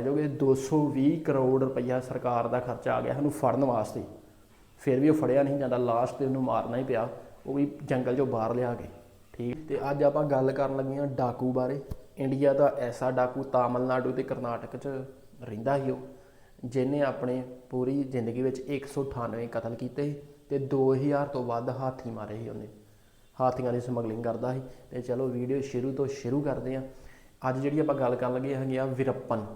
ਜੋ ਕਿ 220 ਕਰੋੜ ਰੁਪਈਆ ਸਰਕਾਰ ਦਾ ਖਰਚਾ ਆ ਗਿਆ ਸਾਨੂੰ ਫੜਨ ਵਾਸਤੇ। ਫਿਰ ਵੀ ਉਹ ਫੜਿਆ ਨਹੀਂ ਜਾਂਦਾ ਲਾਸਟ ਤੇ ਉਹਨੂੰ ਮਾਰਨਾ ਹੀ ਪਿਆ। ਉਹ ਵੀ ਜੰਗਲ ਚੋਂ ਬਾਹਰ ਲਿਆ ਕੇ। ਠੀਕ ਤੇ ਅੱਜ ਆਪਾਂ ਗੱਲ ਕਰਨ ਲੱਗੇ ਹਾਂ ਡਾਕੂ ਬਾਰੇ। ਇੰਡੀਆ ਦਾ ਐਸਾ ਡਾਕੂ ਤਾਮਿਲਨਾਡੂ ਤੇ ਕਰਨਾਟਕ 'ਚ ਰਹਿੰਦਾ ਸੀ ਉਹ, ਜਿਹਨੇ ਆਪਣੇ ਪੂਰੀ ਜ਼ਿੰਦਗੀ ਵਿੱਚ 198 ਕਤਲ ਕੀਤੇ ਤੇ 2000 ਤੋਂ ਵੱਧ ਹਾਥੀ ਮਾਰੇ ਸੀ ਉਹਨੇ। ਹਾਥੀਆਂ ਦੀ ਸਮਗਲਿੰਗ ਕਰਦਾ ਸੀ। ਤੇ ਚਲੋ ਵੀਡੀਓ ਸ਼ੁਰੂ ਤੋਂ ਸ਼ੁਰੂ ਕਰਦੇ ਹਾਂ। ਅੱਜ ਜਿਹੜੀ ਆਪਾਂ ਗੱਲ ਕਰਨ ਲੱਗੇ ਹੈਗੇ ਆ, ਵਿਰੱਪਨ।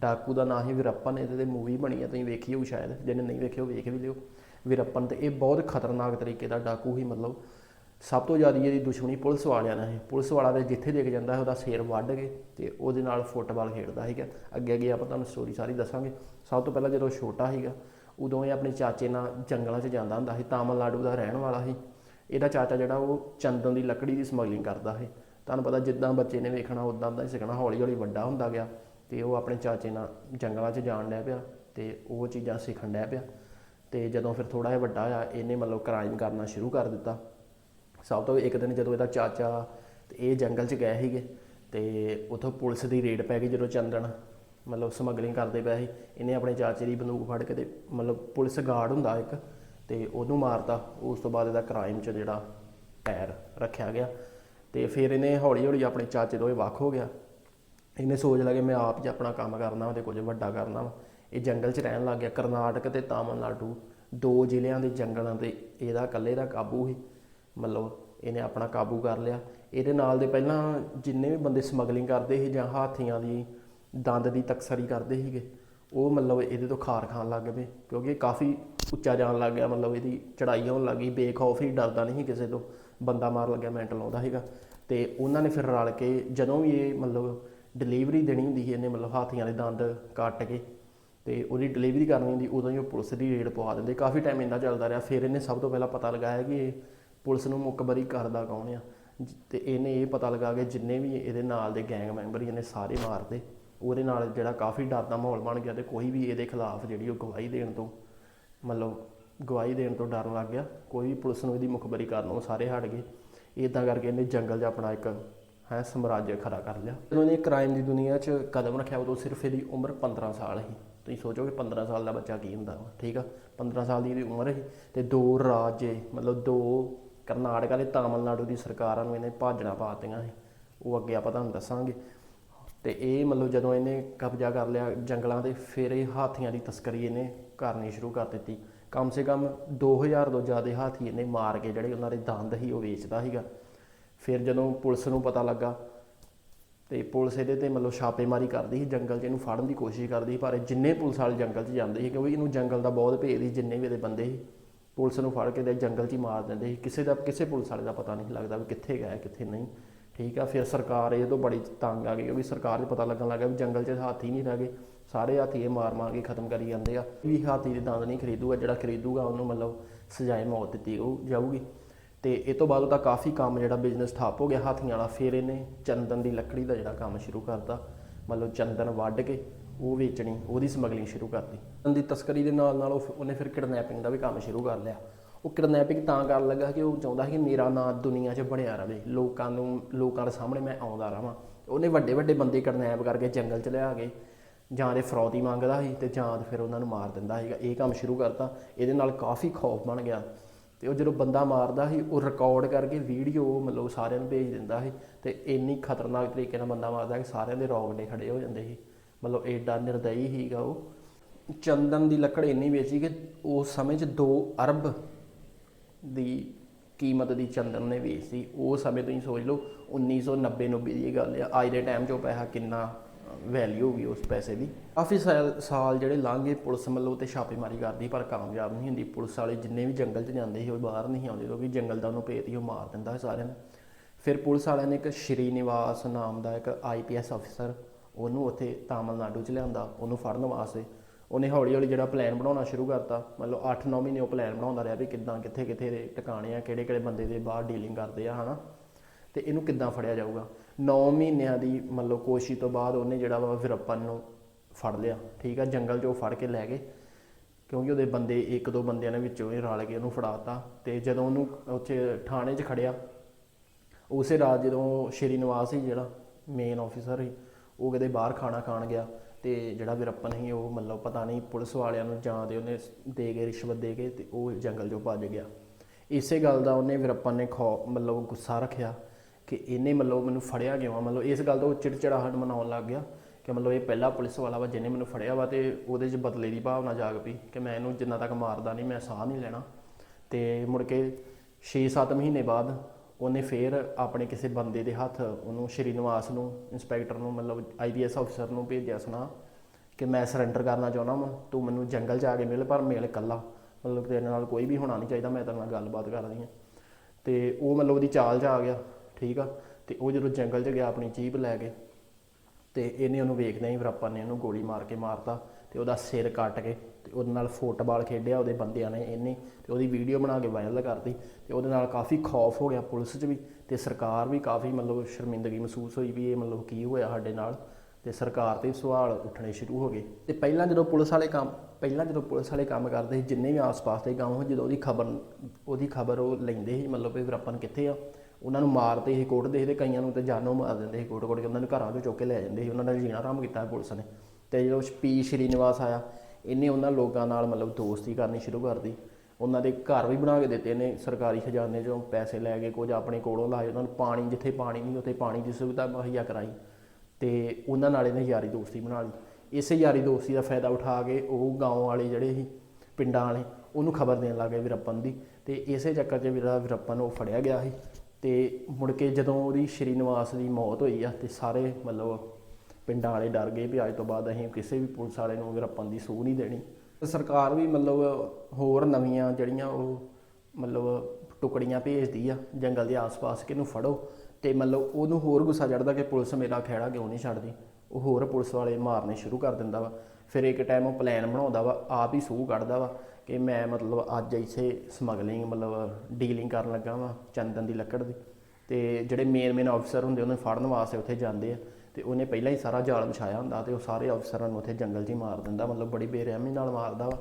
ਡਾਕੂ ਦਾ ਨਾਂ ਹੀ ਵਿਰੱਪਨ, ਇਹਦੇ ਤੇ ਮੂਵੀ ਬਣੀ ਹੈ ਤੁਸੀਂ ਵੇਖੀ ਹੋਊ ਸ਼ਾਇਦ, ਜਿਹਨੇ ਨਹੀਂ ਵੇਖਿਓ ਵੇਖ ਵੀ ਲਿਓ। ਵਿਰੱਪਨ ਤੇ ਇਹ ਬਹੁਤ ਖਤਰਨਾਕ ਤਰੀਕੇ ਦਾ ਡਾਕੂ ਹੀ ਮਤਲਬ ਸਭ ਤੋਂ ਜ਼ਿਆਦਾ ਇਹਦੀ ਦੁਸ਼ਮਣੀ ਪੁਲਿਸ ਵਾਲਿਆਂ ਨਾਲ ਹੈ। ਪੁਲਿਸ ਵਾਲਾ ਦੇ ਜਿੱਥੇ ਦੇਖ ਜਾਂਦਾ ਹੈ, ਉਹਦਾ ਸਿਰ ਵੱਢ ਕੇ ਤੇ ਉਹਦੇ ਨਾਲ ਫੁੱਟਬਾਲ ਖੇਡਦਾ ਸੀਗਾ। ਅੱਗੇ ਅੱਗੇ ਆਪਾਂ ਤੁਹਾਨੂੰ ਸਟੋਰੀ ਸਾਰੀ ਦੱਸਾਂਗੇ। ਸਭ ਤੋਂ ਪਹਿਲਾਂ ਜਦੋਂ ਛੋਟਾ ਸੀਗਾ, ਉਦੋਂ ਇਹ ਆਪਣੇ ਚਾਚੇ ਨਾਲ ਜੰਗਲਾਂ 'ਚ ਜਾਂਦਾ ਹੁੰਦਾ ਸੀ, ਤਾਮਿਲਨਾਡੂ ਦਾ ਰਹਿਣ ਵਾਲਾ ਸੀ। ਇਹਦਾ ਚਾਚਾ ਜਿਹੜਾ ਉਹ ਚੰਦਨ ਦੀ ਲੱਕੜੀ ਦੀ ਸਮਗਲਿੰਗ ਕਰਦਾ ਸੀ। ਤੁਹਾਨੂੰ ਪਤਾ ਜਿੱਦਾਂ ਬੱਚੇ ਨੇ ਵੇਖਣਾ, ਉਦਾਂ ਦਾ ਹੀ ਸਿੱਖਣਾ ਹੌਲੀ ਹੌਲੀ ਵੱਡਾ ਹੁੰਦਾ ਗਿਆ। ਤੇ ਉਹ ਆਪਣੇ ਚਾਚੇ ਨਾਲ ਜੰਗਲਾਂ 'ਚ ਜਾਣ ਲੱਗ ਪਿਆ ਤੇ ਉਹ ਚੀਜ਼ਾਂ ਸਿੱਖਣ ਲੱਗ ਪਿਆ। ਤੇ ਜਦੋਂ ਫਿਰ ਥੋੜਾ ਜਿਹਾ ਵੱਡਾ ਹੋਇਆ, ਇਹਨੇ ਮਤਲਬ ਕ੍ਰਾਈਮ ਕਰਨਾ ਸ਼ੁਰੂ ਕਰ ਦਿੱਤਾ। ਸਭ ਤੋਂ ਇੱਕ ਦਿਨ ਜਦੋਂ ਇਹਦਾ ਚਾਚਾ ਤੇ ਇਹ ਜੰਗਲ 'ਚ ਗਏ ਸੀਗੇ ਤੇ ਉਥੋਂ ਪੁਲਿਸ ਦੀ ਰੇਡ ਪੈ ਗਈ ਜਦੋਂ ਚੰਦਨ ਮਤਲਬ ਸਮਗਲਿੰਗ ਕਰਦੇ ਪਏ ਸੀ। ਇਹਨੇ ਆਪਣੇ ਚਾਚੇ ਦੀ ਬੰਦੂਕ ਫੜ ਕੇ ਤੇ ਮਤਲਬ ਪੁਲਿਸ ਗਾਰਡ ਹੁੰਦਾ ਇੱਕ ਤੇ ਉਹਨੂੰ ਮਾਰਤਾ। ਉਸ ਤੋਂ ਬਾਅਦ ਇਹਦਾ ਕ੍ਰਾਈਮ 'ਚ ਜਿਹੜਾ ਪੈਰ ਰੱਖਿਆ ਗਿਆ। ਤੇ ਫਿਰ ਇਹਨੇ ਹੌਲੀ ਹੌਲੀ ਆਪਣੇ ਚਾਚੇ ਤੋਂ ਇਹ ਵੱਖ ਹੋ ਗਿਆ। ਇਹਨੇ ਸੋਚ ਲਿਆ ਕਿ ਮੈਂ ਆਪ ਹੀ ਆਪਣਾ ਕੰਮ ਕਰਨਾ ਵਾ ਤੇ ਕੁਝ ਵੱਡਾ ਕਰਨਾ ਵਾ। ਇਹ ਜੰਗਲ 'ਚ ਰਹਿਣ ਲੱਗ ਗਿਆ, ਕਰਨਾਟਕ ਤੇ ਤਾਮਿਲਨਾਡੂ। ਦੋ ਜ਼ਿਲ੍ਹਿਆਂ ਦੇ ਜੰਗਲਾਂ ਤੇ ਇਹਦਾ ਇਕੱਲੇ ਦਾ ਕਾਬੂ ਸੀ। ਮਤਲਬ ਇਹਨੇ ਆਪਣਾ ਕਾਬੂ ਕਰ ਲਿਆ। ਇਹਦੇ ਨਾਲ ਦੇ ਪਹਿਲਾਂ ਜਿੰਨੇ ਵੀ ਬੰਦੇ ਸਮਗਲਿੰਗ ਕਰਦੇ ਸੀ ਜਾਂ ਹਾਥੀਆਂ ਦੀ, ਦੰਦ ਦੀ ਤਕਸਰੀ ਕਰਦੇ ਸੀਗੇ, ਉਹ ਮਤਲਬ ਇਹਦੇ ਤੋਂ ਖਾਰ ਖਾਣ ਲੱਗ ਪਏ, ਕਿਉਂਕਿ ਇਹ ਕਾਫੀ ਉੱਚਾ ਜਾਣ ਲੱਗ ਗਿਆ, ਮਤਲਬ ਇਹਦੀ ਚੜਾਈ ਹੋਣ ਲੱਗੀ ਬੇਖੌਫ ਹੀ ਡਰਦਾ ਨਹੀਂ ਸੀ ਕਿਸੇ ਤੋਂ। ਬੰਦਾ ਮਾਰ ਲੱਗਿਆ ਮੈਂਟਲ ਆਉਂਦਾ ਸੀਗਾ। ਤੇ ਉਹਨਾਂ ਨੇ ਫਿਰ ਰਲ ਕੇ ਜਦੋਂ ਵੀ ਇਹ ਮਤਲਬ ਡਿਲੀਵਰੀ ਦੇਣੀ ਹੁੰਦੀ ਸੀ ਇਹਨੇ, ਮਤਲਬ ਹਾਥੀਆਂ ਦੇ ਦੰਦ ਕੱਟ ਕੇ ਤੇ ਉਹਦੀ ਡਿਲੀਵਰੀ ਕਰਨੀ ਹੁੰਦੀ, ਉਦੋਂ ਹੀ ਉਹ ਪੁਲਿਸ ਦੀ ਰੇਡ ਪਵਾ ਦਿੰਦੇ। ਕਾਫੀ ਟਾਈਮ ਇੰਨਾ ਚੱਲਦਾ ਰਿਹਾ। ਫਿਰ ਇਹਨੇ ਸਭ ਤੋਂ ਪਹਿਲਾਂ ਪਤਾ ਲਗਾਇਆ ਕਿ ਇਹ ਪੁਲਿਸ ਨੂੰ ਮੁਕਬਰੀ ਕਰਦਾ ਕੌਣ ਆ। ਜ- ਤੇ ਇਹਨੇ ਇਹ ਪਤਾ ਲਗਾ ਕੇ ਜਿੰਨੇ ਵੀ ਇਹਦੇ ਨਾਲ ਦੇ ਗੈਂਗ ਮੈਂਬਰ ਇਹਨੇ ਸਾਰੇ ਮਾਰਦੇ। ਉਹਦੇ ਨਾਲ ਜਿਹੜਾ ਕਾਫੀ ਡਰ ਦਾ ਮਾਹੌਲ ਬਣ ਗਿਆ ਤੇ ਕੋਈ ਵੀ ਇਹਦੇ ਖਿਲਾਫ ਜਿਹੜੀ ਉਹ ਗਵਾਹੀ ਦੇਣ ਤੋਂ, ਮਤਲਬ ਗਵਾਹੀ ਦੇਣ ਤੋਂ ਡਰਨ ਲੱਗ ਗਿਆ। ਕੋਈ ਵੀ ਪੁਲਿਸ ਨੂੰ ਇਹਦੀ ਮੁਖਬਰੀ ਕਰਨ ਉਹ ਸਾਰੇ ਹਟ ਗਏ। ਇਦਾਂ ਕਰਕੇ ਇਹਨੇ ਜੰਗਲ 'ਚ ਆਪਣਾ ਇੱਕ ਹੈ ਸਮਰਾਜ ਖੜਾ ਕਰ ਲਿਆ। ਜਦੋਂ ਇਹਨੇ ਕ੍ਰਾਈਮ ਦੀ ਦੁਨੀਆ 'ਚ ਕਦਮ ਰੱਖਿਆ, ਉਦੋਂ ਸਿਰਫ ਇਹਦੀ ਉਮਰ 15 ਸਾਲ ਸੀ। ਤੁਸੀਂ ਸੋਚੋ ਕਿ 15 ਸਾਲ ਦਾ ਬੱਚਾ ਕੀ ਹੁੰਦਾ ਵਾ, ਠੀਕ ਆ? 15 ਸਾਲ ਦੀ ਇਹਦੀ ਉਮਰ ਸੀ ਤੇ ਦੋ ਰਾਜੇ ਮਤਲਬ ਦੋ ਕਰਨਾਟਕਾ ਤੇ ਤਾਮਿਲਨਾਡੂ ਦੀ ਸਰਕਾਰਾਂ ਨੂੰ ਇਹਨੇ ਭਾਜਣਾ ਪਾਤੀਆਂ ਸੀ। ਉਹ ਅੱਗੇ ਆਪਾਂ ਤੁਹਾਨੂੰ ਦੱਸਾਂਗੇ। ਤੇ ਇਹ ਮਤਲਬ ਜਦੋਂ ਇਹਨੇ ਕਬਜ਼ਾ ਕਰ ਲਿਆ ਜੰਗਲਾਂ ਤੇ, ਫਿਰ ਇਹ ਹਾਥੀਆਂ ਦੀ ਤਸਕਰੀ ਇਹਨੇ ਕਰਨੀ ਸ਼ੁਰੂ ਕਰ ਦਿੱਤੀ। ਕਮ ਸੇ ਕਮ 2000 ਤੋਂ ਜ਼ਿਆਦਾ ਹਾਥੀ ਇਹਨੇ ਮਾਰ ਕੇ ਜਿਹੜੇ ਉਹਨਾਂ ਦੇ ਦੰਦ ਸੀ, ਉਹ ਵੇਚਦਾ ਸੀਗਾ। ਫਿਰ ਜਦੋਂ ਪੁਲਿਸ ਨੂੰ ਪਤਾ ਲੱਗਾ ਤੇ ਪੁਲਿਸ ਇਹਦੇ ਤੇ ਮਤਲਬ ਛਾਪੇਮਾਰੀ ਕਰਦੀ ਸੀ, ਜੰਗਲ 'ਚ ਇਹਨੂੰ ਫੜਨ ਦੀ ਕੋਸ਼ਿਸ਼ ਕਰਦੀ ਸੀ, ਪਰ ਇਹ ਜਿੰਨੇ ਪੁਲਿਸ ਵਾਲੇ ਜੰਗਲ 'ਚ ਜਾਂਦੇ ਸੀ, ਕਿਉਂਕਿ ਇਹਨੂੰ ਜੰਗਲ ਦਾ ਬਹੁਤ ਭੇਦ ਸੀ, ਜਿੰਨੇ ਵੀ ਇਹਦੇ ਬੰਦੇ ਸੀ, ਪੁਲਿਸ ਨੂੰ ਫੜ ਕੇ ਦੇ ਜੰਗਲ 'ਚ ਹੀ ਮਾਰ ਦਿੰਦੇ ਸੀ। ਕਿਸੇ ਦਾ, ਕਿਸੇ ਪੁਲਿਸ ਵਾਲੇ ਦਾ ਪਤਾ ਨਹੀਂ ਲੱਗਦਾ ਵੀ ਕਿੱਥੇ ਗਿਆ ਕਿੱਥੇ ਨਹੀਂ। ਠੀਕ ਆ, ਫਿਰ ਸਰਕਾਰ ਇਹ ਤੋਂ ਬੜੀ ਤੰਗ ਆ ਗਈ, ਕਿਉਂਕਿ ਸਰਕਾਰ ਨੂੰ ਪਤਾ ਲੱਗਣ ਲੱਗਾ ਵੀ ਜੰਗਲ 'ਚ ਹਾਥੀ ਨਹੀਂ ਰਹਿ ਗਏ। ਸਾਰੇ ਹਾਥੀ ਇਹ ਮਾਰ ਮਾਰ ਕੇ ਖਤਮ ਕਰੀ ਜਾਂਦੇ ਆ। ਵੀ ਹਾਥੀ ਦੇ ਦੰਦ ਨਹੀਂ ਖਰੀਦੂਗਾ, ਜਿਹੜਾ ਖਰੀਦੂਗਾ ਉਹਨੂੰ ਮਤਲਬ ਸਜ਼ਾਏ ਮੌਤ ਦਿੱਤੀ ਉਹ ਜਾਊਗੀ। ਤੇ ਇਹ ਤੋਂ ਬਾਅਦ ਉਹਦਾ ਕਾਫੀ ਕੰਮ ਜਿਹੜਾ ਬਿਜ਼ਨਸ ਠੱਪ ਹੋ ਗਿਆ, ਹਾਥੀਆਂ ਵਾਲਾ ਫਿਰ ਇਹਨੇ ਚੰਦਨ ਦੀ ਲੱਕੜੀ ਦਾ ਜਿਹੜਾ ਕੰਮ ਸ਼ੁਰੂ ਕਰਤਾ। ਮਤਲਬ ਚੰਦਨ ਵੱਢ ਕੇ ਉਹ ਵੇਚਣੀ, ਉਹਦੀ ਸਮਗਲਿੰਗ ਸ਼ੁਰੂ ਕਰਤੀ। ਚੰਦਨ ਦੀ ਤਸਕਰੀ ਦੇ ਨਾਲ ਨਾਲ ਉਹਨੇ ਫਿਰ ਕਿਡਨੈਪਿੰਗ ਦਾ ਵੀ ਕੰਮ ਸ਼ੁਰੂ ਕਰ ਲਿਆ। ਉਹ ਕਿਡਨੈਪਿੰਗ ਤਾਂ ਕਰਨ ਲੱਗਾ ਕਿ ਉਹ ਚਾਹੁੰਦਾ ਸੀ ਕਿ ਮੇਰਾ ਨਾਂ ਦੁਨੀਆ 'ਚ ਬਣਿਆ ਰਵੇ। ਲੋਕਾਂ ਨੂੰ, ਲੋਕਾਂ ਦੇ ਸਾਹਮਣੇ ਮੈਂ ਆਉਂਦਾ ਰਵਾਂ। ਉਹਨੇ ਵੱਡੇ ਵੱਡੇ ਬੰਦੇ ਕਿਡਨੈਪ ਕਰਕੇ ਜੰਗਲ 'ਚ ਲਿਆ ਕੇ, ਜਾਂ ਦੇ ਫਰੌਤੀ ਮੰਗਦਾ ਸੀ ਤੇ ਜਾਂ ਤੇ ਫਿਰ ਉਹਨਾਂ ਨੂੰ ਮਾਰ ਦਿੰਦਾ ਸੀਗਾ। ਇਹ ਕੰਮ ਸ਼ੁਰੂ ਕਰਤਾ। ਇਹਦੇ ਨਾਲ ਕਾਫੀ ਖੌਫ ਬਣ ਗਿਆ। ਤੇ ਉਹ ਜਦੋਂ ਬੰਦਾ ਮਾਰਦਾ ਸੀ, ਉਹ ਰਿਕਾਰਡ ਕਰਕੇ ਵੀਡੀਓ ਮਤਲਬ ਸਾਰਿਆਂ ਨੂੰ ਭੇਜ ਦਿੰਦਾ ਸੀ ਤੇ ਇੰਨੀ ਖਤਰਨਾਕ ਤਰੀਕੇ ਨਾਲ ਬੰਦਾ ਮਾਰਦਾ ਕਿ ਸਾਰਿਆਂ ਦੇ ਰੌਂਗਟੇ ਖੜੇ ਹੋ ਜਾਂਦੇ ਸੀ। ਮਤਲਬ ਐਡਾ ਨਿਰਦਈ ਸੀਗਾ ਉਹ। ਚੰਦਨ ਦੀ ਲੱਕੜ ਇੰਨੀ ਵੇਚੀ ਕਿ ਉਸ ਸਮੇਂ 'ਚ 2 ਅਰਬ ਦੀ ਕੀਮਤ ਦੀ ਚੰਦਨ ਨੇ ਵੇਚੀ ਉਹ ਸਮੇਂ ਤੁਸੀਂ ਸੋਚ ਲਓ 1990 90 ਦੀ ਇਹ ਗੱਲ ਆ। ਅੱਜ ਦੇ ਟਾਈਮ 'ਚ ਉਹ ਪੈਸਾ ਕਿੰਨਾ ਵੈਲਿਊ ਹੋਗੀ ਉਸ ਪੈਸੇ ਦੀ। ਕਾਫੀ ਸਾਲ ਸਾਲ ਜਿਹੜੇ ਲੰਘੇ ਪੁਲਿਸ ਮੱਲੋਂ ਤੇ ਛਾਪੇਮਾਰੀ ਕਰਦੀ, ਪਰ ਕਾਮਯਾਬ ਨਹੀਂ ਹੁੰਦੀ। ਪੁਲਿਸ ਵਾਲੇ ਜਿੰਨੇ ਵੀ ਜੰਗਲ 'ਚ ਜਾਂਦੇ ਸੀ, ਉਹ ਬਾਹਰ ਨਹੀਂ ਆਉਂਦੇ, ਕਿਉਂਕਿ ਜੰਗਲ ਦਾ ਉਹਨੂੰ ਭੇਤ ਹੀ ਉਹ ਮਾਰ ਦਿੰਦਾ ਸਾਰਿਆਂ ਨੂੰ। ਫਿਰ ਪੁਲਿਸ ਵਾਲਿਆਂ ਨੇ ਇੱਕ ਸ਼੍ਰੀ ਨਿਵਾਸ ਨਾਮ ਦਾ ਇੱਕ ਆਈਪੀਐਸ ਅਫਸਰ ਉਹਨੂੰ ਉੱਥੇ ਤਾਮਿਲਨਾਡੂ 'ਚ ਲਿਆਂਦਾ, ਉਹਨੂੰ ਫੜਨ ਵਾਸਤੇ। ਉਹਨੇ ਹੌਲੀ ਹੌਲੀ ਜਿਹੜਾ ਪਲਾਨ ਬਣਾਉਣਾ ਸ਼ੁਰੂ ਕਰਤਾ। ਮਤਲਬ 8-9 ਮਹੀਨੇ ਉਹ ਪਲਾਨ ਬਣਾਉਂਦਾ ਰਿਹਾ ਵੀ ਕਿੱਦਾਂ ਕਿੱਥੇ ਕਿੱਥੇ ਦੇ ਟਿਕਾਣੇ ਆ ਕਿਹੜੇ ਕਿਹੜੇ ਬੰਦੇ ਦੇ ਬਾਹਰ ਡੀਲਿੰਗ ਕਰਦੇ ਆ, ਹਨਾ? ਤੇ ਇਹਨੂੰ ਕਿੱਦਾਂ ਫੜਿਆ ਜਾਊਗਾ? 9 ਮਹੀਨਿਆਂ ਦੀ ਮਤਲਬ ਕੋਸ਼ਿਸ਼ ਤੋਂ ਬਾਅਦ ਉਹਨੇ ਜਿਹੜਾ ਵਾ ਵਿਰਪਨ ਨੂੰ ਫੜ ਲਿਆ, ਠੀਕ ਆ? ਜੰਗਲ 'ਚੋਂ ਫੜ ਕੇ ਲੈ ਗਏ। ਕਿਉਂਕਿ ਉਹਦੇ ਬੰਦੇ, ਇੱਕ ਦੋ ਬੰਦਿਆਂ ਨੇ ਵਿੱਚੋਂ ਹੀ ਰਲ ਕੇ ਉਹਨੂੰ ਫੜਾਤਾ। ਤੇ ਜਦੋਂ ਉਹਨੂੰ ਉੱਥੇ ਥਾਣੇ 'ਚ ਖੜਿਆ, ਉਸੇ ਰਾਤ ਜਦੋਂ ਸ਼੍ਰੀ ਨਿਵਾਸ ਸੀ ਜਿਹੜਾ ਮੇਨ ਆਫੀਸਰ ਸੀ, ਉਹ ਕਦੇ ਬਾਹਰ ਖਾਣਾ ਖਾਣ ਗਿਆ। ਤੇ ਜਿਹੜਾ ਵੀਰੱਪਨ ਸੀ ਉਹ ਮਤਲਬ ਪਤਾ ਨਹੀਂ ਪੁਲਿਸ ਵਾਲਿਆਂ ਨੂੰ ਜਾਂ ਦੇ ਉਹਨੇ ਦੇ ਕੇ ਰਿਸ਼ਵਤ ਦੇ ਕੇ ਤੇ ਉਹ ਜੰਗਲ 'ਚੋਂ ਭੱਜ ਗਿਆ। ਇਸੇ ਗੱਲ ਦਾ ਉਹਨੇ ਵੀਰੱਪਨ ਨੇ ਖੌ, ਮਤਲਬ ਗੁੱਸਾ ਰੱਖਿਆ। ਕਿ ਇਹਨੇ ਮਤਲਬ ਮੈਨੂੰ ਫੜਿਆ ਕਿਉਂ ਵਾ ਮਤਲਬ ਇਸ ਗੱਲ ਤੋਂ ਉਹ ਚਿੜਚਿੜਾਹਟ ਮਨਾਉਣ ਲੱਗ ਗਿਆ ਕਿ ਮਤਲਬ ਇਹ ਪਹਿਲਾ ਪੁਲਿਸ ਵਾਲਾ ਵਾ ਜਿਹਨੇ ਮੈਨੂੰ ਫੜਿਆ ਵਾ ਤੇ ਉਹਦੇ 'ਚ ਬਦਲੇ ਦੀ ਭਾਵਨਾ ਜਾਗ ਪਈ ਕਿ ਮੈਂ ਇਹਨੂੰ ਜਿੰਨਾ ਤੱਕ ਮਾਰਦਾ ਨਹੀਂ, ਮੈਂ ਸਾਹ ਨਹੀਂ ਲੈਣਾ। ਤੇ ਮੁੜ ਕੇ 6-7 ਮਹੀਨੇ ਬਾਅਦ ਉਹਨੇ ਫੇਰ ਆਪਣੇ ਕਿਸੇ ਬੰਦੇ ਦੇ ਹੱਥ ਉਹਨੂੰ ਸ਼੍ਰੀ ਨਿਵਾਸ ਨੂੰ, ਇੰਸਪੈਕਟਰ ਨੂੰ, ਮਤਲਬ ਆਈਪੀਐਸ ਅਫਸਰ ਨੂੰ ਭੇਜਿਆ ਸੁਣਾ ਕਿ ਮੈਂ ਸਰੈਂਡਰ ਕਰਨਾ ਚਾਹੁੰਦਾ ਵਾਂ, ਤੂੰ ਮੈਨੂੰ ਜੰਗਲ 'ਚ ਆ ਕੇ ਮਿਲ ਪਰ ਮਿਲ ਇਕੱਲਾ। ਮਤਲਬ ਤੇਰੇ ਨਾਲ ਕੋਈ ਵੀ ਹੋਣਾ ਨਹੀਂ ਚਾਹੀਦਾ, ਮੈਂ ਤੇਰੇ ਨਾਲ ਗੱਲਬਾਤ ਕਰਨੀ ਹਾਂ ਤੇ ਉਹ ਮਤਲਬ ਉਹਦੀ ਚਾਲ 'ਚ ਆ ਗਿਆ। ਠੀਕ ਆ? ਤੇ ਉਹ ਜਦੋਂ ਜੰਗਲ 'ਚ ਗਿਆ ਆਪਣੀ ਜੀਪ ਲੈ ਕੇ, ਤੇ ਇਹਨੇ ਉਹਨੂੰ ਵੇਖਦਿਆਂ ਹੀ ਵੀਰੱਪਨ ਨੇ ਉਹਨੂੰ ਗੋਲੀ ਮਾਰ ਕੇ ਮਾਰਤਾ ਤੇ ਉਹਦਾ ਸਿਰ ਕੱਟ ਕੇ ਤੇ ਉਹਦੇ ਨਾਲ ਫੁੱਟਬਾਲ ਖੇਡਿਆ ਉਹਦੇ ਬੰਦਿਆਂ ਨੇ ਇਹਨੇ ਤੇ ਉਹਦੀ ਵੀਡੀਓ ਬਣਾ ਕੇ ਵਾਇਰਲ ਕਰਤੀ ਤੇ ਉਹਦੇ ਨਾਲ ਕਾਫੀ ਖੌਫ ਹੋ ਗਿਆ ਪੁਲਿਸ 'ਚ ਵੀ ਤੇ ਸਰਕਾਰ ਵੀ ਕਾਫੀ ਮਤਲਬ ਸ਼ਰਮਿੰਦਗੀ ਮਹਿਸੂਸ ਹੋਈ ਵੀ ਇਹ ਮਤਲਬ ਕੀ ਹੋਇਆ ਸਾਡੇ ਨਾਲ ਤੇ ਸਰਕਾਰ ਤੇ ਸਵਾਲ ਉੱਠਣੇ ਸ਼ੁਰੂ ਹੋ ਗਏ। ਤੇ ਪਹਿਲਾਂ ਜਦੋਂ ਪੁਲਿਸ ਵਾਲੇ ਕੰਮ, ਪਹਿਲਾਂ ਜਦੋਂ ਪੁਲਿਸ ਵਾਲੇ ਕੰਮ ਕਰਦੇ ਸੀ, ਜਿੰਨੇ ਵੀ ਆਸ-ਪਾਸ ਦੇ ਗਾਂਵ ਜਦੋਂ ਉਹਦੀ ਖਬਰ ਉਹਦੀ ਖਬਰ ਉਹ ਲੈਂਦੇ ਸੀ, ਮਤਲਬ ਵੀ ਵੀਰੱਪਨ ਕਿੱਥੇ ਆ? ਉਹਨਾਂ ਨੂੰ ਮਾਰਦੇ ਸੀ ਕੋਟ ਦੇ ਤੇ ਕਈਆਂ ਨੂੰ ਤੇ ਜਾਨੋਂ ਮਾਰ ਦਿੰਦੇ ਸੀ ਕੋਟ ਕੋਟ ਕੇ ਉਹਨਾਂ ਨੂੰ ਘਰਾਂ ਚੋਂ ਚੁੱਕ ਕੇ ਲੈ ਜਾਂਦੇ ਸੀ। ਉਹਨਾਂ ਨਾਲ ਜੀਣਾ ਆਰਾਮ ਕੀਤਾ ਪੁਲਿਸ ਨੇ। ਤੇ ਜਦੋਂ ਪੀ ਸ਼੍ਰੀਨਿਵਾਸ ਆਇਆ, ਇਹਨੇ ਉਹਨਾਂ ਲੋਕਾਂ ਨਾਲ ਮਤਲਬ ਦੋਸਤੀ ਕਰਨੀ ਸ਼ੁਰੂ ਕਰਦੀ ਉਹਨਾਂ ਦੇ ਘਰ ਵੀ ਬਣਾ ਕੇ ਦਿੱਤੇ ਨੇ ਸਰਕਾਰੀ ਖਜ਼ਾਨੇ ਚੋਂ ਪੈਸੇ ਲੈ ਕੇ, ਕੁਝ ਆਪਣੇ ਕੋਲੋਂ ਲਾਏ। ਉਹਨਾਂ ਨੂੰ ਪਾਣੀ, ਜਿੱਥੇ ਪਾਣੀ ਨਹੀਂ ਉੱਥੇ ਪਾਣੀ ਦੀ ਸੁਵਿਧਾ ਮੁਹੱਈਆ ਕਰਾਈ ਤੇ ਉਹਨਾਂ ਨਾਲ ਇਹਨੇ ਯਾਰੀ ਦੋਸਤੀ ਬਣਾ ਲਈ। ਇਸੇ ਯਾਰੀ ਦੋਸਤੀ ਦਾ ਫਾਇਦਾ ਉਠਾ ਕੇ ਉਹ گاਉਂ ਵਾਲੇ ਜਿਹੜੇ ਸੀ, ਪਿੰਡਾਂ ਵਾਲੇ, ਉਹਨੂੰ ਖਬਰ ਦੇਣ ਲੱਗੇ ਵੀਰਪਨ ਦੀ ਤੇ ਇਸੇ ਚੱਕਰ 'ਚ ਵੀਰਾ ਵੀਰਪਨ ਉਹ ਫੜਿਆ ਗਿਆ ਸੀ। ਤੇ ਮੁੜ ਕੇ ਜਦੋਂ ਉਹਦੀ ਸ਼੍ਰੀਨਿਵਾਸ ਦੀ ਮੌਤ ਹੋਈ ਆ ਤੇ ਸਾਰੇ ਮਤਲਬ ਪਿੰਡਾਂ ਵਾਲੇ ਡਰ ਗਏ ਵੀ ਅੱਜ ਤੋਂ ਬਾਅਦ ਅਸੀਂ ਕਿਸੇ ਵੀ ਪੁਲਿਸ ਵਾਲੇ ਨੂੰ ਵੀਰੱਪਨ ਦੀ ਸੂਹ ਨਹੀਂ ਦੇਣੀ। ਸਰਕਾਰ ਵੀ ਮਤਲਬ ਹੋਰ ਨਵੀਆਂ ਜਿਹੜੀਆਂ ਉਹ ਮਤਲਬ ਟੁਕੜੀਆਂ ਭੇਜਦੀ ਆ, ਜੰਗਲ ਦੇ ਆਸ-ਪਾਸ ਕਿ ਇਹਨੂੰ ਫੜੋ ਤੇ ਮਤਲਬ ਉਹਨੂੰ ਹੋਰ ਗੁੱਸਾ ਚੜਦਾ ਕਿ ਪੁਲਿਸ ਮੇਰਾ ਖਹਿੜਾ ਕਿਉਂ ਨਹੀਂ ਛੱਡਦੀ। ਉਹ ਹੋਰ ਪੁਲਿਸ ਵਾਲੇ ਮਾਰਨੇ ਸ਼ੁਰੂ ਕਰ ਦਿੰਦਾ ਵਾ। ਫਿਰ ਇੱਕ ਟਾਈਮ ਉਹ ਪਲਾਨ ਬਣਾਉਂਦਾ ਵਾ, ਆਪ ਹੀ ਸੂਹ ਕੱਢਦਾ ਵਾ। ਕਿ ਮੈਂ ਮਤਲਬ ਅੱਜ ਇੱਥੇ ਸਮਗਲਿੰਗ ਮਤਲਬ ਡੀਲਿੰਗ ਕਰਨ ਲੱਗਾ ਵਾ, ਚੰਦਨ ਦੀ ਲੱਕੜ ਦੀ। ਤੇ ਜਿਹੜੇ ਮੇਨ ਮੇਨ ਅਫਸਰ ਹੁੰਦੇ, ਉਹਨੂੰ ਫੜਨ ਵਾਸਤੇ ਉੱਥੇ ਜਾਂਦੇ ਆ। ਤੇ ਉਹਨੇ ਪਹਿਲਾਂ ਹੀ ਸਾਰਾ ਜਾਲ ਵਿਛਾਇਆ ਹੁੰਦਾ ਤੇ ਉਹ ਸਾਰੇ ਅਫਸਰਾਂ ਨੂੰ ਉੱਥੇ ਜੰਗਲ 'ਚ ਹੀ ਮਾਰ ਦਿੰਦਾ, ਮਤਲਬ ਬੜੀ ਬੇਰਹਿਮੀ ਨਾਲ ਮਾਰਦਾ ਵਾ।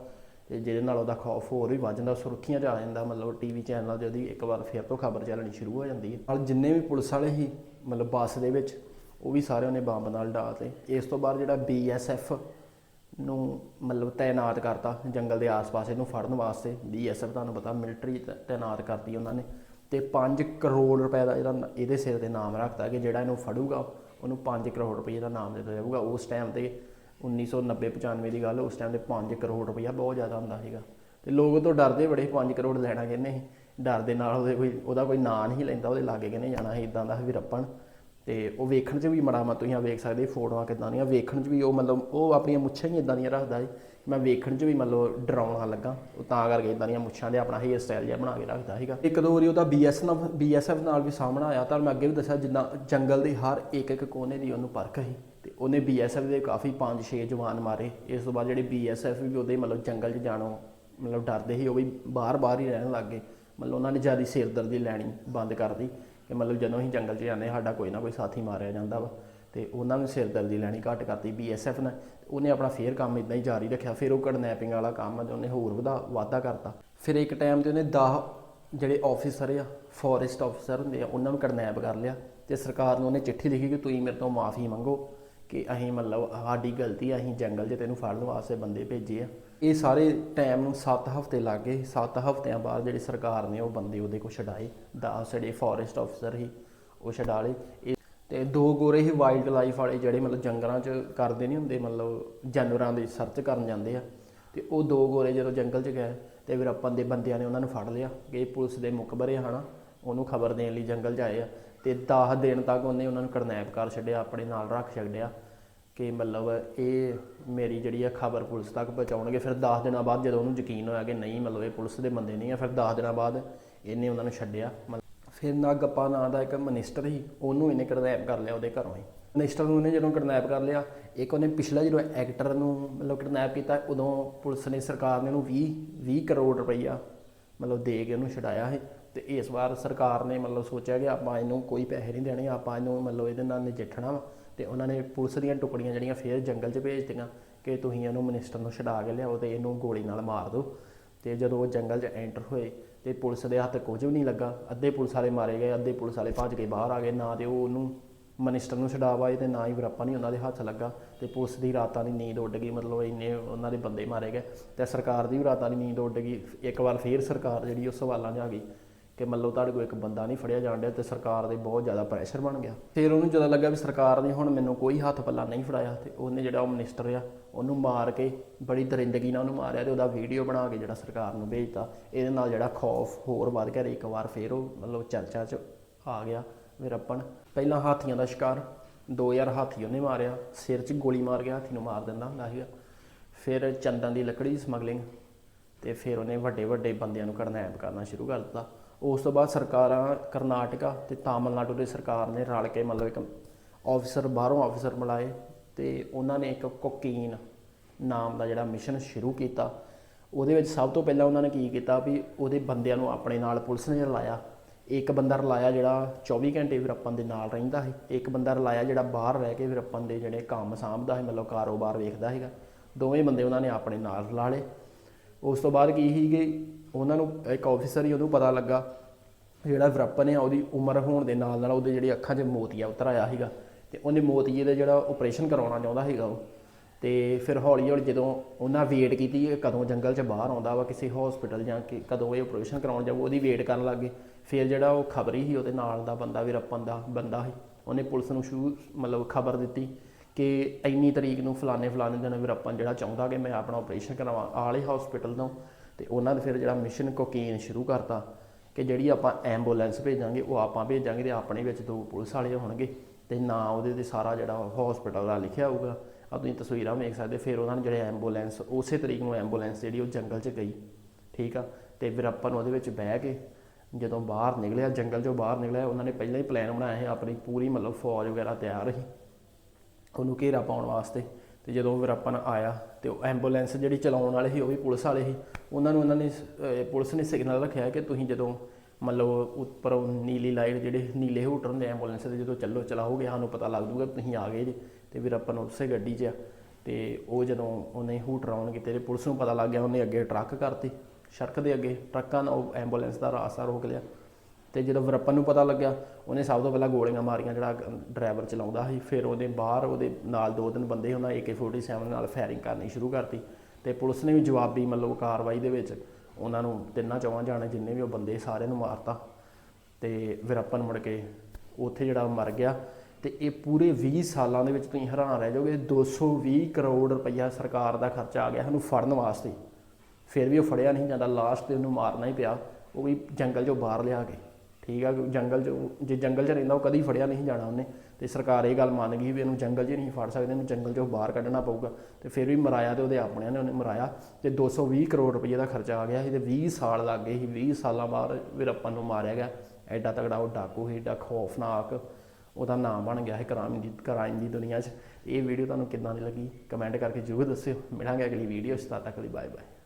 ਤੇ ਜਿਹਦੇ ਨਾਲ ਉਹਦਾ ਖੌਫ ਹੋਰ ਵੀ ਵੱਧ ਜਾਂਦਾ ਸੁਰੱਖੀਆਂ 'ਚ ਆ ਜਾਂਦਾ, ਮਤਲਬ ਟੀਵੀ ਚੈਨਲਾਂ ਤੇ ਉਹਦੀ ਇੱਕ ਵਾਰ ਫਿਰ ਤੋਂ ਖਬਰ ਚੱਲਣੀ ਸ਼ੁਰੂ ਹੋ ਜਾਂਦੀ ਹੈ ਨਾਲ ਜਿੰਨੇ ਵੀ ਪੁਲਿਸ ਵਾਲੇ ਸੀ, ਮਤਲਬ ਬੱਸ ਦੇ ਵਿੱਚ, ਉਹ ਵੀ ਸਾਰੇ ਉਹਨੇ ਬੰਬ ਨਾਲ ਡਾਲਤੇ ਇਸ ਤੋਂ ਬਾਅਦ ਜਿਹੜਾ ਬੀਐਸਐਫ ਨੂੰ ਮਤਲਬ ਤਾਇਨਾਤ ਕਰਤਾ, ਜੰਗਲ ਦੇ ਆਸ-ਪਾਸ ਇਹਨੂੰ ਫੜਨ ਵਾਸਤੇ। ਬੀਐਸਐਫ ਤੁਹਾਨੂੰ ਪਤਾ, ਮਿਲਟਰੀ ਤਾਇਨਾਤ ਕਰਤੀ ਉਹਨਾਂ ਨੇ। ਤੇ 5 ਕਰੋੜ ਰੁਪਏ ਦਾ ਜਿਹੜਾ ਇਹਦੇ ਸਿਰ ਤੇ ਨਾਮ ਰੱਖਤਾ ਕਿ ਜਿਹੜਾ ਇਹਨੂੰ ਫੜੂਗਾ, ਉਹਨੂੰ 5 ਕਰੋੜ ਰੁਪਏ ਦਾ ਨਾਮ ਦਿੱਤਾ ਜਾਊਗਾ। ਉਸ ਟਾਈਮ ਤੇ 1990-95 ਦੀ ਗੱਲ, ਉਸ ਟਾਈਮ ਤੇ 5 ਕਰੋੜ ਰੁਪਇਆ ਬਹੁਤ ਜ਼ਿਆਦਾ ਹੁੰਦਾ ਸੀਗਾ। ਤੇ ਲੋਕ ਤੋਂ ਡਰਦੇ ਬੜੇ 5 ਕਰੋੜ ਲੈਣਾ ਕਹਿੰਦੇ ਸੀ ਡਰ ਦੇ ਨਾਲ ਉਹਦੇ ਕੋਈ, ਉਹਦਾ ਕੋਈ ਨਾਂ ਨਹੀਂ ਲੈਂਦਾ, ਉਹਦੇ ਲਾਗੇ ਕਹਿੰਦੇ ਜਾਣਾ ਸੀ? ਇਦਾਂ ਦਾ ਵੀ ਰੱਪਣ। ਤੇ ਉਹ ਵੇਖਣ 'ਚ ਵੀ ਮੜਾ ਮਾ ਤੁਸੀਂ ਆ ਵੇਖ ਸਕਦੇ, ਫੋਟੋਆਂ ਕਿਦਾਂ ਦੀਆਂ। ਵੇਖਣ 'ਚ ਵੀ ਉਹ ਮਤਲਬ ਉਹ ਆਪਣੀਆਂ ਮੁੱਛਾਂ ਹੀ ਇਦਾਂ ਦੀਆਂ ਰੱਖਦਾ ਸੀ ਮੈਂ ਵੇਖਣ 'ਚ ਵੀ ਮਤਲਬ ਡਰਾਉਣਾ ਲੱਗਾ। ਉਹ ਤਾਂ ਕਰਕੇ ਇਦਾਂ ਦੀਆਂ ਮੁੱਛਾਂ ਦੇ ਆਪਣਾ ਹੇਅਰ ਸਟਾਈਲ ਜਿਹਾ ਬਣਾ ਕੇ ਰੱਖਦਾ ਸੀਗਾ। ਇੱਕ ਦੋ ਵਾਰੀ ਉਹਦਾ ਬੀਐਸ ਨਾਲ ਬੀਐਸਐਫ ਨਾਲ ਵੀ ਸਾਹਮਣਾ ਆਇਆ ਤਾਂ ਮੈਂ ਅੱਗੇ ਵੀ ਦੱਸਿਆ ਜਿੱਦਾਂ ਜੰਗਲ ਦੇ ਹਰ ਇੱਕ ਇੱਕ ਕੋਨੇ ਦੀ ਉਹਨੂੰ ਪਰਖ ਸੀ। ਤੇ ਉਹਨੇ ਬੀਐਸਐਫ ਦੇ ਕਾਫੀ 5-6 ਜਵਾਨ ਮਾਰੇ। ਇਸ ਤੋਂ ਬਾਅਦ ਜਿਹੜੇ ਬੀਐਸਐਫ ਵੀ ਉਹਦੇ ਮਤਲਬ ਜੰਗਲ 'ਚ ਜਾਣੋਂ ਮਤਲਬ ਡਰਦੇ ਸੀ, ਉਹ ਵੀ ਬਾਹਰ-ਬਾਹਰ ਹੀ ਰਹਿਣ ਲੱਗ ਗਏ। ਮਤਲਬ ਉਹਨਾਂ ਨੇ ਜ਼ਿਆਦਾ ਸਿਰਦਰਦੀ ਲੈਣੀ ਬੰਦ ਕਰਦੀ ਕਿ ਮਤਲਬ ਜਦੋਂ ਅਸੀਂ ਜੰਗਲ 'ਚ ਜਾਂਦੇ ਸਾਡਾ ਕੋਈ ਨਾ ਕੋਈ ਸਾਥੀ ਮਾਰਿਆ ਜਾਂਦਾ ਵਾ। ਤੇ ਉਹਨਾਂ ਨੂੰ ਸਿਰਦਰਦੀ ਲੈਣੀ ਘੱਟ ਕਰਤੀ ਬੀਐਸਐਫ ਨੇ। ਉਹਨੇ ਆਪਣਾ ਫੇਰ ਕੰਮ ਇਦਾਂ ਹੀ ਜਾਰੀ ਰੱਖਿਆ, ਫਿਰ ਉਹ ਕਿਡਨੈਪਿੰਗ ਵਾਲਾ ਕੰਮ ਆ ਤੇ ਉਹਨੇ ਹੋਰ ਵਧਾ, ਵਾਧਾ ਕਰਤਾ। ਫਿਰ ਇੱਕ ਟਾਈਮ ਤੇ ਉਹਨੇ 10 ਜਿਹੜੇ ਆਫੀਸਰ ਆ ਫੋਰੈਸਟ ਆਫੀਸਰ ਹੁੰਦੇ ਆ, ਉਹਨਾਂ ਨੂੰ ਕਿਡਨੈਪ ਕਰ ਲਿਆ ਤੇ ਸਰਕਾਰ ਨੂੰ ਉਹਨੇ ਚਿੱਠੀ ਲਿਖੀ ਕਿ ਤੁਸੀਂ ਮੇਰੇ ਤੋਂ ਮਾਫੀ ਮੰਗੋ। ਕਿ ਅਸੀਂ ਮਤਲਬ ਸਾਡੀ ਗਲਤੀ ਆ, ਅਸੀਂ ਜੰਗਲ 'ਚ ਤੈਨੂੰ ਫੜਨ ਵਾਸਤੇ ਬੰਦੇ ਭੇਜੇ ਆ। ਇਹ ਸਾਰੇ ਟਾਈਮ ਨੂੰ 7 ਹਫ਼ਤੇ ਲੱਗ ਗਏ। 7 ਹਫ਼ਤਿਆਂ ਬਾਅਦ ਜਿਹੜੀ ਸਰਕਾਰ ਨੇ ਉਹ ਬੰਦੇ ਉਹਦੇ ਕੋਲ ਛਡਾਏ। 10 ਜਿਹੜੇ ਫੋਰੈਸਟ ਅਫਸਰ ਸੀ, ਉਹ ਛਡਾ ਲਏ। ਇਹ- ਤੇ ਦੋ ਗੋਰੇ ਹੀ ਵਾਈਲਡ ਲਾਈਫ ਵਾਲੇ ਜਿਹੜੇ ਮਤਲਬ ਜੰਗਲਾਂ 'ਚ ਕਰਦੇ ਨਹੀਂ ਹੁੰਦੇ, ਮਤਲਬ ਜਾਨਵਰਾਂ ਦੀ ਸਰਚ ਕਰਨ ਜਾਂਦੇ ਆ। ਤੇ ਉਹ ਦੋ ਗੋਰੇ ਜਦੋਂ ਜੰਗਲ 'ਚ ਗਏ, ਤੇ ਫਿਰ ਆਪਾਂ ਦੇ ਬੰਦਿਆਂ ਨੇ ਉਹਨਾਂ ਨੂੰ ਫੜ ਲਿਆ ਕਿ ਇਹ ਪੁਲਿਸ ਦੇ ਮੁਖਬਰੇ ਆ ਹਨਾ। ਉਹਨੂੰ ਖਬਰ ਦੇਣ ਲਈ ਜੰਗਲ 'ਚ ਆਏ ਆ ਤੇ 10 ਦਿਨ ਤੱਕ ਉਹਨੇ ਉਹਨਾਂ ਨੂੰ ਕਿਡਨੈਪ ਕਰ ਛੱਡਿਆ, ਆਪਣੇ ਨਾਲ ਰੱਖ ਛੱਡਿਆ ਕਿ ਮਤਲਬ ਇਹ ਮੇਰੀ ਜਿਹੜੀ ਆ ਖਬਰ ਪੁਲਿਸ ਤੱਕ ਪਹੁੰਚਾਉਣਗੇ। ਫਿਰ 10 ਦਿਨਾਂ ਬਾਅਦ ਜਦੋਂ ਉਹਨੂੰ ਯਕੀਨ ਹੋਇਆ ਕਿ ਨਹੀਂ, ਮਤਲਬ ਇਹ ਪੁਲਿਸ ਦੇ ਬੰਦੇ ਨਹੀਂ ਆ, ਫਿਰ 10 ਦਿਨਾਂ ਬਾਅਦ ਇਹਨੇ ਉਹਨਾਂ ਨੂੰ ਛੱਡਿਆ। ਮਤਲਬ ਫਿਰ ਨਾਗਪਾ ਨਾਂ ਦਾ ਇੱਕ ਮਨਿਸਟਰ ਸੀ, ਉਹਨੂੰ ਇਹਨੇ ਕਿਡਨੈਪ ਕਰ ਲਿਆ ਉਹਦੇ ਘਰੋਂ ਹੀ। ਮਨਿਸਟਰ ਨੂੰ ਇਹਨੇ ਜਦੋਂ ਕਿਡਨੈਪ ਕਰ ਲਿਆ, ਇੱਕ ਉਹਨੇ ਪਿਛਲਾ ਜਦੋਂ ਐਕਟਰ ਨੂੰ ਮਤਲਬ ਕਿਡਨੈਪ ਕੀਤਾ, ਉਦੋਂ ਪੁਲਿਸ ਨੇ, ਸਰਕਾਰ ਨੇ ਉਹਨੂੰ 20 20 ਕਰੋੜ ਰੁਪਈਆ ਮਤਲਬ ਦੇ ਕੇ ਉਹਨੂੰ ਛਡਾਇਆ ਹੈ ਤੇ ਇਸ ਵਾਰ ਸਰਕਾਰ ਨੇ ਮਤਲਬ ਸੋਚਿਆ ਕਿ ਆਪਾਂ ਇਹਨੂੰ ਕੋਈ ਪੈਸੇ ਨਹੀਂ ਦੇਣੇ, ਆਪਾਂ ਇਹਨੂੰ ਮਤਲਬ ਇਹਦੇ ਨਾਲ ਨਜਿੱਠਣਾ ਵਾ ਤੇ ਉਹਨਾਂ ਨੇ ਪੁਲਿਸ ਦੀਆਂ ਟੁਕੜੀਆਂ ਜਿਹੜੀਆਂ ਫੇਰ ਜੰਗਲ 'ਚ ਭੇਜਤੀਆਂ ਕਿ ਤੁਸੀਂ ਇਹਨੂੰ ਮਿਨਿਸਟਰ ਨੂੰ ਛਡਾ ਕੇ ਲਿਆਓ ਤੇ ਇਹਨੂੰ ਗੋਲੀ ਨਾਲ ਮਾਰ ਦਿਓ। ਤੇ ਜਦੋਂ ਉਹ ਜੰਗਲ 'ਚ ਐਂਟਰ ਹੋਏ ਤੇ ਪੁਲਿਸ ਦੇ ਹੱਥ ਕੁਝ ਵੀ ਨਹੀਂ ਲੱਗਾ, ਅੱਧੇ ਪੁਲਿਸ ਵਾਲੇ ਮਾਰੇ ਗਏ, ਅੱਧੇ ਪੁਲਿਸ ਵਾਲੇ ਭੱਜ ਕੇ ਬਾਹਰ ਆ ਗਏ, ਨਾ ਤੇ ਉਹ ਉਹਨੂੰ ਮਨਿਸਟਰ ਨੂੰ ਛਡਾਵਾ ਆਏ ਤੇ ਨਾ ਹੀ ਵੀਰੱਪਾ ਨਹੀਂ ਉਹਨਾਂ ਦੇ ਹੱਥ ਲੱਗਾ ਤੇ ਪੁਲਿਸ ਦੀ ਰਾਤਾਂ ਦੀ ਨੀਂਦ ਉੱਡ ਗਈ, ਮਤਲਬ ਇੰਨੇ ਉਹਨਾਂ ਦੇ ਬੰਦੇ ਮਾਰੇ ਗਏ ਤੇ ਸਰਕਾਰ ਦੀ ਵੀ ਰਾਤਾਂ ਦੀ ਨੀਂਦ ਉੱਡ ਗਈ। ਇੱਕ ਵਾਰ ਫੇਰ ਸਰਕਾਰ ਜਿਹੜੀ ਉਹ ਸਵਾਲਾਂ 'ਚ ਆ ਗਈ ਕਿ ਮਤਲਬ ਤੁਹਾਡੇ ਕੋਲ ਇੱਕ ਬੰਦਾ ਨਹੀਂ ਫੜਿਆ ਜਾਣ ਡਿਆ ਤੇ ਸਰਕਾਰ ਦੇ ਬਹੁਤ ਜ਼ਿਆਦਾ ਪ੍ਰੈਸ਼ਰ ਬਣ ਗਿਆ। ਫਿਰ ਉਹਨੂੰ ਜਦੋਂ ਲੱਗਾ ਵੀ ਸਰਕਾਰ ਨੇ ਹੁਣ ਮੈਨੂੰ ਕੋਈ ਹੱਥ ਪੱਲਾ ਨਹੀਂ ਫੜਾਇਆ ਤੇ ਉਹਨੇ ਜਿਹੜਾ ਉਹ ਮਿਨਿਸਟਰ ਆ, ਉਹਨੂੰ ਮਾਰ ਕੇ ਬੜੀ ਦਰਿੰਦਗੀ ਨਾਲ ਉਹਨੂੰ ਮਾਰਿਆ ਤੇ ਉਹਦਾ ਵੀਡੀਓ ਬਣਾ ਕੇ ਜਿਹੜਾ ਸਰਕਾਰ ਨੂੰ ਭੇਜਤਾ। ਇਹਦੇ ਨਾਲ ਜਿਹੜਾ ਖੌਫ ਹੋਰ ਵੱਧ ਗਿਆ ਤੇ ਇੱਕ ਵਾਰ ਫਿਰ ਉਹ ਮਤਲਬ ਚਰਚਾ 'ਚ ਆ ਗਿਆ। ਵੀਰੱਪਨ ਪਹਿਲਾਂ ਹਾਥੀਆਂ ਦਾ ਸ਼ਿਕਾਰ 2000 ਹਾਥੀ ਉਹਨੇ ਮਾਰਿਆ, ਸਿਰ 'ਚ ਗੋਲੀ ਮਾਰ ਕੇ ਹਾਥੀ ਨੂੰ ਮਾਰ ਦਿੰਦਾ ਹੁੰਦਾ ਸੀਗਾ। ਫਿਰ ਚੰਦਨ ਦੀ ਲੱਕੜੀ ਦੀ ਸਮਗਲਿੰਗ ਤੇ ਫਿਰ ਉਹਨੇ ਵੱਡੇ ਵੱਡੇ ਬੰਦਿਆਂ ਨੂੰ ਕਿਡਨੈਪ ਕਰਨਾ ਸ਼ੁਰੂ ਕਰ ਦਿੱਤਾ। ਉਸ ਤੋਂ ਬਾਅਦ ਸਰਕਾਰਾਂ ਕਰਨਾਟਕਾ ਤੇ ਤਾਮਿਲਨਾਡੂ ਦੀ ਸਰਕਾਰ ਨੇ ਰਲ ਕੇ ਮਤਲਬ ਇੱਕ ਆਫੀਸਰ ਬਾਹਰੋਂ ਆਫੀਸਰ ਮਿਲਾਏ ਤੇ ਉਹਨਾਂ ਨੇ ਇੱਕ ਕੋਕੀਨ ਨਾਮ ਦਾ ਜਿਹੜਾ ਮਿਸ਼ਨ ਸ਼ੁਰੂ ਕੀਤਾ। ਉਹਦੇ ਵਿੱਚ ਸਭ ਤੋਂ ਪਹਿਲਾਂ ਉਹਨਾਂ ਨੇ ਕੀ ਕੀਤਾ ਵੀ ਉਹਦੇ ਬੰਦਿਆਂ ਨੂੰ ਆਪਣੇ ਨਾਲ ਪੁਲਿਸ ਨੇ ਰਲਾਇਆ। ਇੱਕ ਬੰਦਾ ਰਲਾਇਆ ਜਿਹੜਾ 24 ਘੰਟੇ ਵੀਰੱਪਨ ਦੇ ਨਾਲ ਰਹਿੰਦਾ ਸੀ, ਇੱਕ ਬੰਦਾ ਰਲਾਇਆ ਜਿਹੜਾ ਬਾਹਰ ਰਹਿ ਕੇ ਵੀਰੱਪਨ ਦੇ ਜਿਹੜੇ ਕੰਮ ਸਾਂਭਦਾ ਸੀ, ਮਤਲਬ ਕਾਰੋਬਾਰ ਵੇਖਦਾ ਸੀਗਾ, ਦੋਵੇਂ ਬੰਦੇ ਉਹਨਾਂ ਨੇ ਆਪਣੇ ਨਾਲ ਰਲਾ ਲਏ। ਉਸ ਤੋਂ ਬਾਅਦ ਕੀ ਸੀ ਕਿ ਉਹਨਾਂ ਨੂੰ ਇੱਕ ਆਫੀਸਰ ਹੀ ਉਹਨੂੰ ਪਤਾ ਲੱਗਾ ਜਿਹੜਾ ਵੀਰੱਪਨ ਹੈ ਉਹਦੀ ਉਮਰ ਹੋਣ ਦੇ ਨਾਲ ਨਾਲ ਉਹਦੇ ਜਿਹੜੀ ਅੱਖਾਂ 'ਚ ਮੋਤੀਆ ਉਤਰ ਆਇਆ ਸੀਗਾ ਤੇ ਉਹਨੇ ਮੋਤੀਏ ਦਾ ਜਿਹੜਾ ਆਪਰੇਸ਼ਨ ਕਰਾਉਣਾ ਚਾਹੁੰਦਾ ਹੈਗਾ ਉਹ। ਤੇ ਫਿਰ ਹੌਲੀ ਹੌਲੀ ਜਦੋਂ ਉਹਨਾਂ ਵੇਟ ਕੀਤੀ ਕਦੋਂ ਜੰਗਲ 'ਚ ਬਾਹਰ ਆਉਂਦਾ ਵਾ, ਕਿਸੇ ਹਸਪੀਟਲ ਜਾਂ ਕਿ ਕਦੋਂ ਇਹ ਆਪਰੇਸ਼ਨ ਕਰਾਉਣ ਜਾਊ, ਉਹਦੀ ਵੇਟ ਕਰਨ ਲੱਗ ਗਏ। ਫਿਰ ਜਿਹੜਾ ਉਹ ਖਬਰੀ ਸੀ ਉਹਦੇ ਨਾਲ ਦਾ ਬੰਦਾ ਵੀਰੱਪਨ ਦਾ ਬੰਦਾ ਸੀ। ਉਹਨੇ ਪੁਲਿਸ ਨੂੰ ਸ਼ੁਰੂ ਮਤਲਬ ਖਬਰ ਦਿੱਤੀ ਕਿ ਇੰਨੀ ਤਰੀਕ ਨੂੰ ਫਲਾਣੇ ਫਲਾਣੇ ਦਿਨ ਵੀਰੱਪਨ ਜਿਹੜਾ ਚਾਹੁੰਦਾ ਕਿ ਮੈਂ ਆਪਣਾ ਆਪਰੇਸ਼ਨ ਕਰਾਵਾਂ ਆਲੇ ਹਸਪੀਟਲ ਤੋਂ। ਤੇ ਉਹਨਾਂ ਨੇ ਫਿਰ ਜਿਹੜਾ ਮਿਸ਼ਨ ਕੋਕੀਨ ਸ਼ੁਰੂ ਕਰਤਾ ਕਿ ਜਿਹੜੀ ਆਪਾਂ ਐਂਬੂਲੈਂਸ ਭੇਜਾਂਗੇ, ਉਹ ਆਪਾਂ ਭੇਜਾਂਗੇ ਤੇ ਆਪਣੇ ਵਿੱਚ ਦੋ ਪੁਲਿਸ ਵਾਲੇ ਹੋਣਗੇ ਤੇ ਨਾ ਉਹਦੇ ਤੇ ਸਾਰਾ ਜਿਹੜਾ ਹਸਪੀਟਲ ਦਾ ਲਿਖਿਆ ਹੋਊਗਾ। ਆ ਤੁਸੀਂ ਤਸਵੀਰਾਂ ਵੇਖ ਸਕਦੇ, ਫਿਰ ਉਹਨਾਂ ਨੇ ਜਿਹੜੇ ਐਂਬੂਲੈਂਸ ਉਸੇ ਤਰੀਕ ਨੂੰ ਐਂਬੂਲੈਂਸ ਜਿਹੜੀ ਉਹ ਜੰਗਲ 'ਚ ਗਈ। ਠੀਕ ਆ? ਤੇ ਫਿਰ ਉਹਦੇ ਵਿੱਚ ਬਹਿ ਕੇ ਜਦੋਂ ਬਾਹਰ ਨਿਕਲਿਆ, ਜੰਗਲ 'ਚੋਂ ਬਾਹਰ ਨਿਕਲਿਆ, ਉਹਨਾਂ ਨੇ ਪਹਿਲਾਂ ਹੀ ਪਲਾਨ ਬਣਾਇਆ ਸੀ ਆਪਣੀ ਪੂਰੀ ਮਤਲਬ ਫੌਜ ਵਗੈਰਾ ਤਿਆਰ ਸੀ। ਉਹਨੂੰ ਘੇਰਾ ਪਾਉਣ ਵਾਸਤੇ। ਤੇ ਜਦੋਂ ਵੀਰੱਪਨ ਆਇਆ ਤੇ ਉਹ ਐਂਬੂਲੈਂਸ ਜਿਹੜੀ ਚਲਾਉਣ ਵਾਲੇ ਸੀ, ਉਹ ਵੀ ਪੁਲਿਸ ਵਾਲੇ ਸੀ। ਉਹਨਾਂ ਨੂੰ ਉਹਨਾਂ ਨੇ ਪੁਲਿਸ ਨੇ ਸਿਗਨਲ ਰੱਖਿਆ ਕਿ ਤੁਸੀਂ ਜਦੋਂ ਮਤਲਬ ਉੱਪਰ ਨੀਲੀ ਲਾਈਟ ਜਿਹੜੇ ਨੀਲੇ ਹੂਟਰ ਹੁੰਦੇ ਐਂਬੂਲੈਂਸ ਦੇ, ਜਦੋਂ ਚੱਲੋ, ਚਲਾਓਗੇ, ਸਾਨੂੰ ਪਤਾ ਲੱਗ ਜੂਗਾ ਤੁਸੀਂ ਆ ਗਏ ਜੀ। ਤੇ ਵੀਰੱਪਨ ਉਸੇ ਗੱਡੀ 'ਚ ਆ। ਤੇ ਉਹ ਜਦੋਂ ਉਹਨੇ ਹੂਟਰ ਆਨ ਕੀਤੇ ਤੇ ਪੁਲਿਸ ਨੂੰ ਪਤਾ ਲੱਗ ਗਿਆ, ਉਹਨੇ ਅੱਗੇ ਟਰੱਕ ਕਰਤੀ। ਸੜਕ ਦੇ ਅੱਗੇ ਟਰੱਕਾਂ ਨਾਲ ਉਹ ਐਂਬੂਲੈਂਸ ਦਾ ਰਾਸਤਾ ਰੋਕ ਲਿਆ। ਤੇ ਜਦੋਂ ਵੀਰੱਪਨ ਨੂੰ ਪਤਾ ਲੱਗਿਆ, ਉਹਨੇ ਸਭ ਤੋਂ ਪਹਿਲਾਂ ਗੋਲੀਆਂ ਮਾਰੀਆਂ ਜਿਹੜਾ ਡਰਾਈਵਰ ਚਲਾਉਂਦਾ ਸੀ। ਫਿਰ ਉਹਦੇ ਬਾਹਰ ਉਹਦੇ ਨਾਲ ਦੋ ਤਿੰਨ ਬੰਦੇ ਉਹਨਾਂ AK47 ਨਾਲ ਫਾਇਰਿੰਗ ਕਰਨੀ ਸ਼ੁਰੂ ਕਰਤੀ। ਤੇ ਪੁਲਿਸ ਨੇ ਵੀ ਜਵਾਬੀ ਮਤਲਬ ਕਾਰਵਾਈ ਦੇ ਵਿੱਚ ਉਹਨਾਂ ਨੂੰ ਤਿੰਨਾਂ ਚੌਵਾਂ ਜਾਣੇ ਜਿੰਨੇ ਵੀ ਉਹ ਬੰਦੇ ਸਾਰਿਆਂ ਨੂੰ ਮਾਰਤਾ। ਤੇ ਵੀਰੱਪਨ ਮੁੜ ਕੇ ਉੱਥੇ ਜਿਹੜਾ ਮਰ ਗਿਆ। ਤੇ ਇਹ ਪੂਰੇ 20 ਸਾਲਾਂ ਦੇ ਵਿੱਚ ਤੁਸੀਂ ਹੈਰਾਨ ਰਹਿ ਜਾਓਗੇ 220 ਕਰੋੜ ਰੁਪਈਆ ਸਰਕਾਰ ਦਾ ਖਰਚਾ ਆ ਗਿਆ ਸਾਨੂੰ ਫੜਨ ਵਾਸਤੇ। ਫਿਰ ਵੀ ਉਹ ਫੜਿਆ ਨਹੀਂ ਜਾਂਦਾ ਲਾਸਟ ਤੇ ਉਹਨੂੰ ਮਾਰਨਾ ਹੀ ਪਿਆ। ਉਹ ਵੀ ਜੰਗਲ 'ਚੋਂ ਬਾਹਰ ਲਿਆ ਕੇ। ਠੀਕ ਆ, ਜੰਗਲ 'ਚ, ਜੇ ਜੰਗਲ 'ਚ ਰਹਿੰਦਾ ਉਹ ਕਦੀ ਫੜਿਆ ਨਹੀਂ ਜਾਣਾ ਉਹਨੇ। ਤੇ ਸਰਕਾਰ ਇਹ ਗੱਲ ਮੰਨ ਗਈ ਵੀ ਇਹਨੂੰ ਜੰਗਲ 'ਚ ਨਹੀਂ ਫੜ ਸਕਦੇ, ਇਹਨੂੰ ਜੰਗਲ 'ਚੋਂ ਬਾਹਰ ਕੱਢਣਾ ਪਊਗਾ। ਤੇ ਫਿਰ ਵੀ ਮਰਾਇਆ ਤੇ ਉਹਦੇ ਆਪਣਿਆਂ ਨੇ ਉਹਨੇ ਮਰਾਇਆ। ਤੇ 220 ਕਰੋੜ ਰੁਪਏ ਦਾ ਖਰਚਾ ਆ ਗਿਆ ਸੀ ਤੇ 20 ਸਾਲ ਲੱਗ ਗਏ ਸੀ। 20 ਸਾਲਾਂ ਬਾਅਦ ਵੀਰੱਪਨ ਨੂੰ ਮਾਰਿਆ ਗਿਆ। ਐਡਾ ਤਗੜਾ ਉਹ ਡਾਕੂ ਸੀ ਏਡਾ ਖੌਫਨਾਕ ਉਹਦਾ ਨਾਮ ਬਣ ਗਿਆ ਹੈ ਕ੍ਰਾਈਮ ਦੀ ਕ੍ਰਾਈਮ ਦੀ ਦੁਨੀਆ 'ਚ। ਇਹ ਵੀਡੀਓ ਤੁਹਾਨੂੰ ਕਿੱਦਾਂ ਦੀ ਲੱਗੀ? ਕਮੈਂਟ ਕਰਕੇ ਜ਼ਰੂਰ ਦੱਸਿਓ। ਮਿਲਾਂਗੇ ਅਗਲੀ ਵੀਡੀਓ 'ਚ। ਤਦ ਤੱਕ ਲਈ ਬਾਏ ਬਾਏ